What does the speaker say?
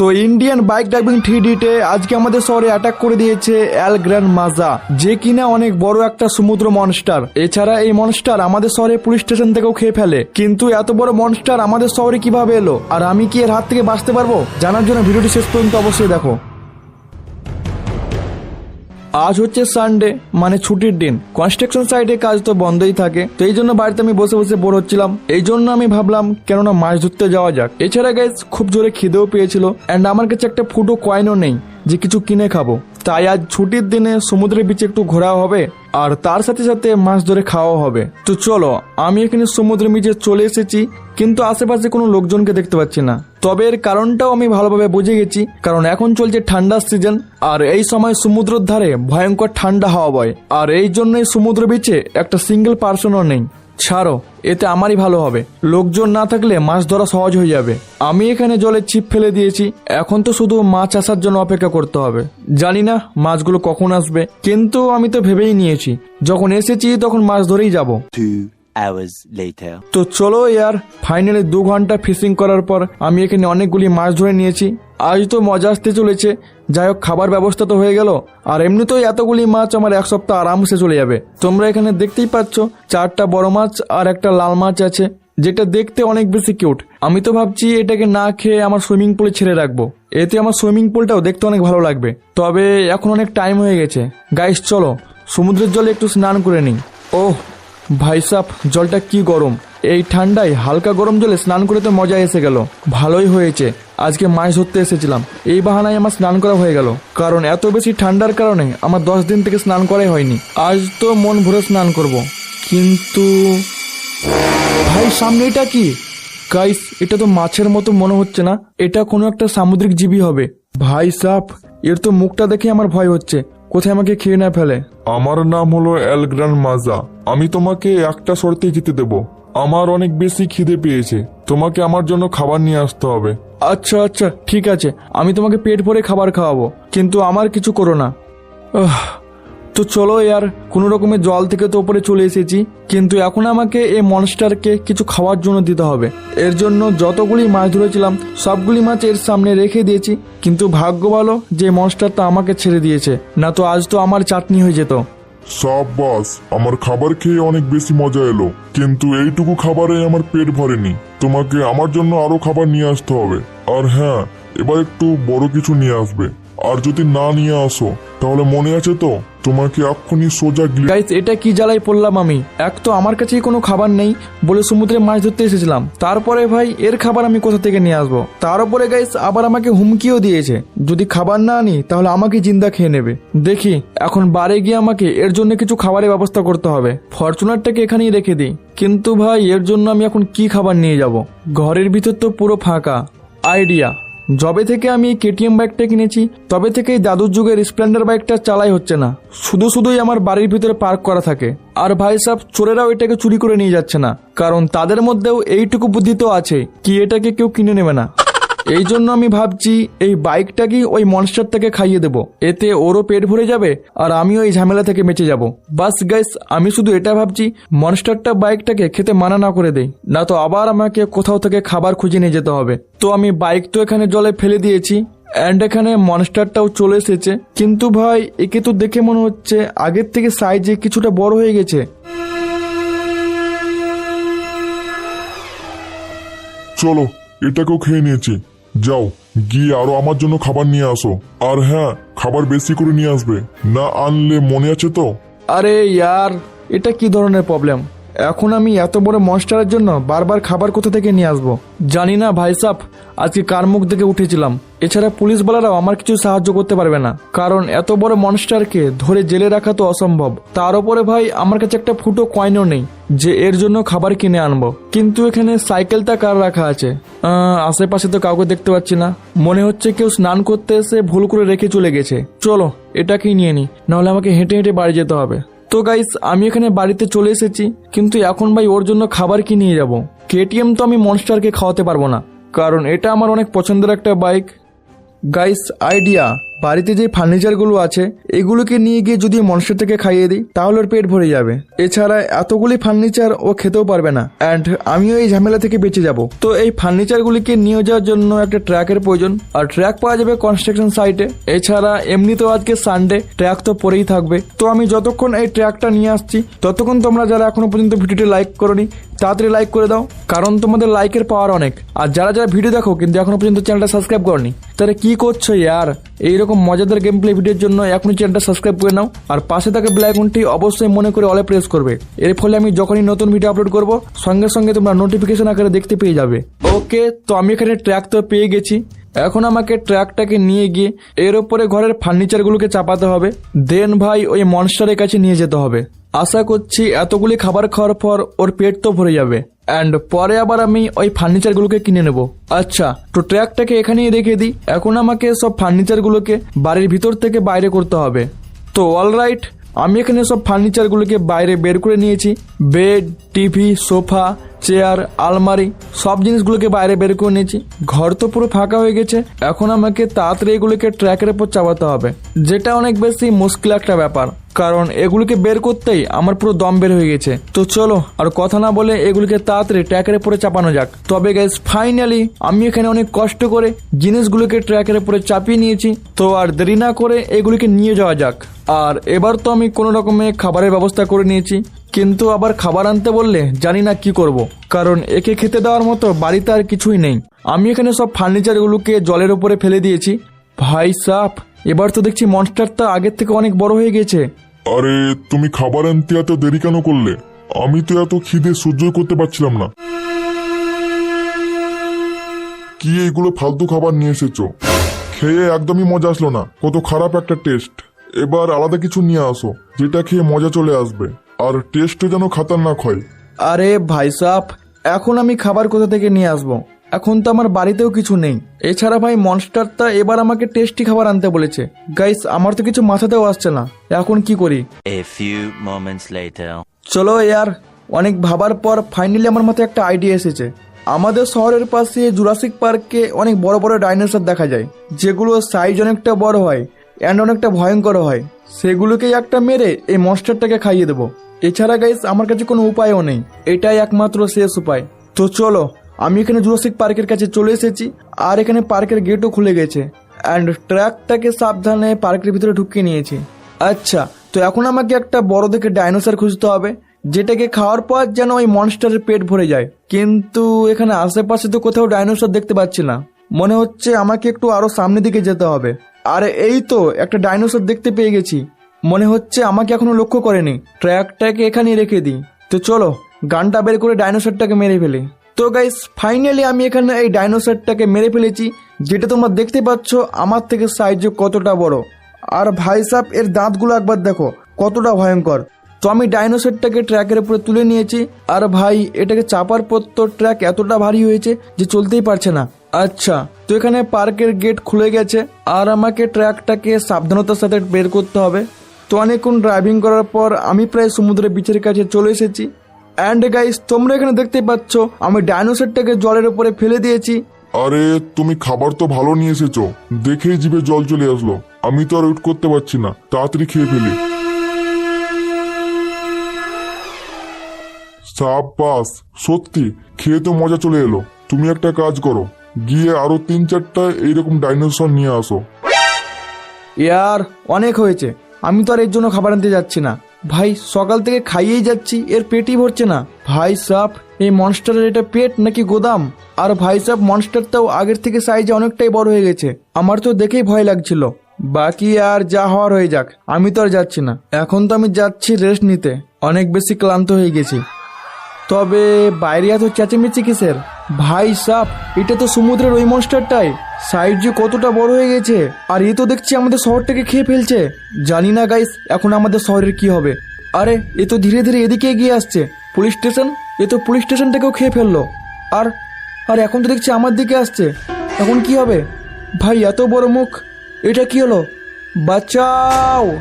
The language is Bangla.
তো ইন্ডিয়ান বাইক ড্রাইভিং থ্রি ডিতে আজকে আমাদের শহরে অ্যাটাক করে দিয়েছে অ্যাল গ্র্যান্ড মাজা যে কিনা অনেক বড় একটা সমুদ্র মনস্টার এছাড়া এই মনস্টার আমাদের শহরে পুলিশ স্টেশন থেকেও খেয়ে ফেলে। কিন্তু এত বড় মনস্টার আমাদের শহরে কীভাবে এলো? আর আমি কি এর হাত থেকে বাঁচতে পারব? জানার জন্য ভিডিওটি শেষ পর্যন্ত অবশ্যই দেখো। আজ হচ্ছে সানডে মানে ছুটির দিন। কনস্ট্রাকশন সাইটে কাজ তো বন্ধই থাকে। তো এই জন্য বাড়িতে আমি বসে বসে বোর হচ্ছিলাম। এই জন্য আমি ভাবলাম, কেননা মাছ ধরতে যাওয়া যাক। এছাড়া গাইজ খুব জোরে খিদেও পেয়েছিল। অ্যান্ড আমার কাছে একটা ফুটো কয়েনও নেই, যে কিছু কিনে খাব। তাই আজ ছুটির দিনে সমুদ্রের বিচে একটু ঘোরা হবে। আর তার সাথে সাথে মাছ ধরে খাওয়া হবে। তো চলো, আমি এখানে সমুদ্রের মিজে চলে এসেছি, কিন্তু আশেপাশে কোনো লোকজনকে দেখতে পাচ্ছি না। তবে এর কারণটাও আমি ভালোভাবে বুঝে গেছি, কারণ এখন চলছে ঠান্ডার সিজন, আর এই সময় সমুদ্রের ধারে ভয়ঙ্কর ঠান্ডা হাওয়া বয়। আর এই জন্যই সমুদ্র বিচে একটা সিঙ্গেল পার্সনও নেই। ছাড়ো, এতে আমারই ভালো হবে। লোকজন না থাকলে মাছ ধরা সহজ হয়ে যাবে। আমি এখানে জলে ছিপ ফেলে দিয়েছি। এখন তো শুধু মাছ আসার জন্য অপেক্ষা করতে হবে। জানি না মাছগুলো কখন আসবে, কিন্তু আমি তো ভেবেই নিয়েছি। যখন এসেছি, তখন মাছ ধরেই যাব। Hours later. তো চলো ইয়ার ফাইনালি দু ঘণ্টা ফিশিং করার পর আমি এখানে অনেকগুলি মাছ ধরে নিয়েছি। আজ তো মজা আসতে চলেছে। যাই হোক, খাবার ব্যবস্থা তো হয়ে গেল। আর এমনিতেই এতগুলি মাছ আমার এক সপ্তাহ আরামসে চলে যাবে। তোমরা এখানে দেখতেই পাচ্ছ, চারটা বড় মাছ আর একটা লাল মাছ আছে, যেটা দেখতে অনেক বেশি কিউট আমি তো ভাবছি এটাকে না খেয়ে আমার সুইমিং পুলে ছেড়ে রাখব। এতে আমার সুইমিং পুলটাও দেখতে অনেক ভালো লাগবে। তবে এখন অনেক টাইম হয়ে গেছে। গাইস চলো, সমুদ্রের জলে একটু স্নান করে নিই। ওহ ভাইসাপ জলটা কি গরম? এই ঠান্ডায় হালকা গরম জলে স্নান করে তো মজা এসে গেল। ভালোই হয়েছে। আজকে মাছ ধরতে এসেছিলাম। এই বাহানায় আমার স্নান করা হয়ে গেল। কারণ এত বেশি ঠান্ডার কারণে আমার দশ দিন থেকে স্নান করাই হয়নি। আজ তো মন ভরে স্নান করব। কিন্তু ভাই, সামনে এটা কি? গাইস, এটা তো মাছের মতো মনে হচ্ছে না। এটা কোনো একটা সামুদ্রিক জীবী হবে। ভাই সাপ এর তো মুখটা দেখে আমার ভয় হচ্ছে। কোথায় আমাকে খেয়ে না ফেলে? আমার নাম হলো অ্যালগ্রান মাজা। আমি তোমাকে একটা শর্তে জিতে দেব। আমার অনেক বেশি খিদে পেয়েছে। তোমাকে আমার জন্য খাবার নিয়ে আসতে হবে। আচ্ছা আচ্ছা ঠিক আছে। আমি তোমাকে পেট ভরে খাবার খাওয়াবো। কিন্তু আমার কিছু করো না। আহ, তো চলো ইয়ার কোনো রকমে জল থেকে তো উপরে চলে এসেছি। কিন্তু এখন আমাকে এই মনস্টারকে কিছু খাওয়ার জন্য দিতে হবে। এর জন্য যতগুলি মাছ ধরেছিলাম, সবগুলি মাছ এর সামনে রেখে দিয়েছি। কিন্তু ভাগ্য ভালো, যে মনস্টারটা আমাকে ছেড়ে দিয়েছে। না তো আজ তো আমার চাটনি হয়ে যেত। বাস, আমার খাবার খেয়ে অনেক বেশি মজা এলো। কিন্তু এইটুকু খাবারে আমার পেট ভরেনি। তোমাকে আমার জন্য আরও খাবার নিয়ে আসতে হবে। আর হ্যাঁ এবার একটু বড় কিছু নিয়ে আসবে। আর যদি না নিয়ে আসো তাহলে মনে আছে তো, তোমাকে এক্ষুনি সোজা গাইস এটা কি জ্বালায় পড়লাম আমি? এক তো আমার কাছেই কোনো খাবার নেই, বলে সমুদ্রে মাছ ধরতে এসেছিলাম। তারপরে ভাই, এর খাবার আমি কোথা থেকে নিয়ে আসব? তার উপরে গাইস আবার আমাকে হুমকিও দিয়েছে। যদি খাবার না আনি, তাহলে আমাকে জিন্দা খেয়ে নেবে। দেখি, এখন বারে গিয়ে আমাকে এর জন্য কিছু খাবারের ব্যবস্থা করতে হবে। ফরচুনারটাকে এখানেই রেখে দিই। কিন্তু ভাই, এর জন্য আমি এখন কি খাবার নিয়ে যাব? ঘরের ভিতর তো পুরো ফাঁকা। আইডিয়া যবে থেকে আমি এই কেটিএম বাইকটা কিনেছি, তবে থেকে এই দাদুর যুগের স্প্লেন্ডার বাইকটা চালাই হচ্ছে না। শুধু শুধুই আমার বাড়ির ভিতরে পার্ক করা থাকে। আর ভাই সাহেব চোরেরাও এটাকে চুরি করে নিয়ে যাচ্ছে না। কারণ তাদের মধ্যেও এইটুকু বুদ্ধি তো আছে, কি এটাকে কেউ কিনে নেবে না। এই জন্য আমি ভাবছি এই বাইকটাকেই ওই মনস্টারটাকে খাইয়ে দেব। এতে ওরও পেট ভরে যাবে আর আমিও এই ঝামেলা থেকে বেঁচে যাব। বাস গাইস আমি শুধু এটা ভাবছি মনস্টারটা বাইকটাকে খেতে মানা না করে দেই। না তো আবার আমাকে কোথাও থেকে খাবার খুঁজে নিয়ে যেতে হবে। তো আমি বাইক তো এখানে জলে ফেলে দিয়েছি অ্যান্ড এখানে মনস্টারটাও চলে এসেছে। কিন্তু ভাই, একে তো দেখে মনে হচ্ছে আগের থেকে সাইজে কিছুটা বড় হয়ে গেছে। চলো এটাকেও খেয়ে নিয়েছি। যাও, গিয়ে আরও আমার জন্য খাবার নিয়ে আসো। আর হ্যাঁ খাবার বেশি করে নিয়ে আসবে। না আনলে মনে আছে তো? আরে, ইয়ার, এটা কি ধরনের প্রবলেম এখন আমি এত বড় মনস্টারের জন্য বারবার খাবার কোথা থেকে নিয়ে আসব? জানি না ভাই সাপ আজকে কার মুখ থেকে উঠেছিলাম। এছাড়া পুলিশ বলারাও আমার কিছু সাহায্য করতে পারবে না। কারণ এত বড় মনস্টারকে ধরে জেলে রাখা তো অসম্ভব। তার উপরে ভাই আমার কাছে একটা ফুটো কয়েনও নেই, যে এর জন্য খাবার কিনে আনব। কিন্তু এখানে সাইকেলটা কার রাখা আছে? আশেপাশে তো কাউকে দেখতে পাচ্ছি না। মনে হচ্ছে কেউ স্নান করতে এসে ভুল করে রেখে চলে গেছে। চলো, এটাকেই নিয়ে নি। নাহলে আমাকে হেঁটে হেঁটে বাড়ি যেতে হবে। তো গাইস আমি এখানে বাড়িতে চলে এসেছি, কিন্তু এখন ভাই ওর জন্য খাবার কি নিয়ে যাব। কেটিএম তো আমি মনস্টারকে খাওয়াতে পারব না, কারণ এটা আমার অনেক পছন্দের একটা বাইক গাইস আইডিয়া বাড়িতে যে ফার্নিচারগুলো আছে, এগুলোকে নিয়ে গিয়ে যদি মনস্টারটাকে খাইয়ে দিই, তাহলে ওর পেট ভরে যাবে। এছাড়া এতগুলি ফার্নিচার ও খেতেও পারবে না। অ্যান্ড আমিও এই ঝামেলা থেকে বেঁচে যাব। তো এই ফার্নিচারগুলিকে নিয়ে যাওয়ার জন্য একটা ট্র্যাকের প্রয়োজন। আর ট্র্যাক পাওয়া যাবে কনস্ট্রাকশন সাইটে এছাড়া এমনিতেও আজকে সানডে ট্র্যাক তো পরেই থাকবে। তো আমি যতক্ষণ এই ট্র্যাকটা নিয়ে আসছি, ততক্ষণ তোমরা যারা এখনও পর্যন্ত ভিডিওটি লাইক করনি তাড়াতাড়ি লাইক করে দাও, কারণ তোমাদের লাইকের পাওয়ার অনেক। আর যারা যারা ভিডিও দেখো, কিন্তু এখনও পর্যন্ত চ্যানেলটা সাবস্ক্রাইব করনি, তাহলে কি করছ ইয়ার এইরকম মজাদার গেম প্লে ভিডিওর জন্য এখনই চ্যানেলটা সাবস্ক্রাইব করে নাও, আর পাশে থাকা বেল আইকনটি অবশ্যই মনে করে অলে প্রেস করবে। এর ফলে আমি যখনই নতুন ভিডিও আপলোড করব, সঙ্গে সঙ্গে তোমরা নোটিফিকেশন আকারে দেখতে পেয়ে যাবে। ওকে তো আমি এখানে ট্র্যাক তো পেয়ে গেছি। এখন আমাকে ট্র্যাকটাকে নিয়ে গিয়ে এর ওপরে ঘরের ফার্নিচারগুলোকে চাপাতে হবে। দেন ভাই, ওই মনস্টারের কাছে নিয়ে যেতে হবে। আশা করছি এতগুলি খাবার খাওয়ার পর ওর পেট তো ভরে যাবে। অ্যান্ড পরে আবার আমি ওই ফার্নিচারগুলোকে কিনে নেব। আচ্ছা তো ট্র্যাকটাকে এখানেই রেখে দিই। এখন আমাকে সব ফার্নিচারগুলোকে বাড়ির ভিতর থেকে বাইরে করতে হবে। তো অলরাইট আমি এখানে সব ফার্নিচারগুলোকে বাইরে বের করে নিয়েছি। বেড টিভি সোফা চেয়ার, আলমারি, সব জিনিসগুলোকে বাইরে বের করে নিয়েছি। ঘর তো পুরো ফাঁকা হয়ে গেছে। এখন আমাকে তাড়াতাড়ি এগুলোকে ট্র্যাকের উপর চাপাতে হবে। যেটা অনেক বেশি মুশকিল একটা ব্যাপার। কারণ এগুলোকে বের করতেই আমার পুরো দম বের হয়ে গেছে। তো চলো, আর কথা না বলে এগুলোকে তাড়াতাড়ি ট্র্যাকের উপরে চাপানো যাক। তবে গাইস ফাইনালি আমি এখানে অনেক কষ্ট করে জিনিসগুলোকে ট্র্যাকের উপরে চাপিয়ে নিয়েছি। তো আর দেরি না করে এগুলিকে নিয়ে যাওয়া যাক। আর এবার তো আমি কোনো রকমে খাবারের ব্যবস্থা করে নিয়েছি। কিন্তু আবার খাবার আনতে বললে জানি না কি করব। কারণ একে খেতে দেওয়ার মতো বাড়িতে আর কিছুই নেই। আমি এখানে সব ফার্নিচারগুলোকে জলের উপরে ফেলে দিয়েছি। ভাই সাপ, এবার তো দেখছি মনস্টারটা আগের থেকে অনেক বড় হয়ে গেছে আরে, তুমি খাবার আনতে এত দেরি কেন করলে? আমি তো এত খিদে সহ্য করতে পারছিলাম না। কি এইগুলো ফালতু খাবার নিয়ে এসেছ? খেয়ে একদমই মজা আসলো না। কত খারাপ একটা টেস্ট এবার আলাদা কিছু নিয়ে আসো, যেটা খেয়ে মজা চলে আসবে। আর টেস্টও যেন খাতারনাক হয়। আরে ভাই সাপ এখন আমি খাবার কোথা থেকে নিয়ে আসব? এখন তো আমার বাড়িতেও কিছু নেই। এছাড়া ভাই মনস্টারটা এবার আমাকে টেস্টি খাবার আনতে বলেছে। গাইস আমার তো কিছু মাথাতেও আসছে না। এখন কি করি? A few moments later. চলো ইয়ার অনেক ভাবার পর ফাইনালি আমার মাথায় একটা আইডিয়া এসেছে। আমাদের শহরের পাশে জুরাসিক পার্কে অনেক বড় বড় ডাইনোসর দেখা যায় যেগুলো সাইজ অনেকটা বড় হয় অ্যান্ড অনেকটা ভয়ঙ্কর হয়। সেগুলোকেই একটা মেরে এই মনস্টারটাকে খাইয়ে দেবো। এছাড়া গাইস আমার কাছে কোনো উপায়ও নেই। এটাই একমাত্র শেষ উপায়। তো চলো, আমি এখানে জুরাসিক পার্কের কাছে চলে এসেছি, আর এখানে পার্কের গেটও খুলে গেছে। অ্যান্ড ট্র্যাকটাকে সাবধানে পার্কের ভিতরে ঢুকিয়ে নিয়েছি। আচ্ছা তো এখন আমাকে একটা বড় দেখে ডাইনোসর খুঁজতে হবে, যেটাকে খাওয়ার পর যেন ওই মনস্টারের পেট ভরে যায়। কিন্তু এখানে আশেপাশে তো কোথাও ডাইনোসর দেখতে পাচ্ছি না। মনে হচ্ছে আমাকে একটু আরও সামনের দিকে যেতে হবে। আর এই তো, একটা ডাইনোসর দেখতে পেয়ে গেছি। মনে হচ্ছে আমাকে এখনও লক্ষ্য করেনি। ট্র্যাকটাকে এখানেই রেখে দিই। তো চলো, গানটা বের করে ডাইনোসরটাকে মেরে ফেলি। তো গাইস ফাইনালি আমি এখানে এই ডাইনোসরটাকে মেরে ফেলেছি, যেটা তোমরা দেখতে পাচ্ছ আমার থেকে সাইজ কতটা বড়। আর ভাই সাহ এর দাঁতগুলো একবার দেখো, কতটা ভয়ঙ্কর। তো আমি ডাইনোসরটাকে ট্র্যাকের উপরে তুলে নিয়েছি, আর ভাই, এটাকে চাপার পর তো ট্র্যাক এতটা ভারী হয়েছে যে চলতেই পারছে না। আচ্ছা তো এখানে পার্কের গেট খুলে গেছে, আর আমাকে ট্র্যাকটাকে সাবধানতার সাথে বের করতে হবে। তো অনেকক্ষণ ড্রাইভিং করার পর আমি প্রায় সমুদ্রের বিচের কাছে চলে এসেছি। অ্যান্ড গাইস তোমরা এখানে দেখতে পাচ্ছ আমি ডাইনোসরটাকে জলের উপরে ফেলে দিয়েছি। আরে তুমি খাবার তো ভালো নিয়ে এসেছ। দেখেই জিভে জল চলে আসলো। আমি তো আর ওয়েট করতে পারছি না। তাড়াতাড়ি খেয়ে ফেলি। সাবাস সত্যি খেয়ে তো মজা চলে এলো। তুমি একটা কাজ করো। গিয়ে আরও তিন চারটা এইরকম ডাইনোসর নিয়ে আসো। ইয়ার অনেক হয়েছে। আমি তো আর এর জন্য খাবার আনতে যাচ্ছি না। ভাই, সকাল থেকে খাইয়েই যাচ্ছি, এর পেটই ভরছে না। ভাই সাপ এই মনস্টারের এটা পেট নাকি গোদাম? আর ভাই সাপ মনস্টারটাও আগের থেকে সাইজে অনেকটাই বড় হয়ে গেছে। আমার তো দেখেই ভয় লাগছিল। বাকি আর যা হওয়ার হয়ে যাক, আমি তো আর যাচ্ছি না। এখন তো আমি যাচ্ছি রেস্ট নিতে। অনেক বেশি ক্লান্ত হয়ে গেছি। তবে বাইরে এত চেঁচেমেচি কিসের? ভাই সাপ এটা তো সমুদ্রের ওই মনস্টারটাই সাইজ যে কতটা বড় হয়ে গেছে, আর এ তো দেখছি আমাদের শহরটাকে খেয়ে ফেলছে। জানি না গাইস এখন আমাদের শহরের কি হবে। আরে, এ তো ধীরে ধীরে এদিকে এগিয়ে আসছে। Police station? এ তো পুলিশ স্টেশনটাকেও খেয়ে ফেলল। আর আর এখন তো দেখছি আমার দিকে আসছে। এখন কি হবে? ভাই, এত বড় মুখ। এটা কি হলো? বাঁচাও!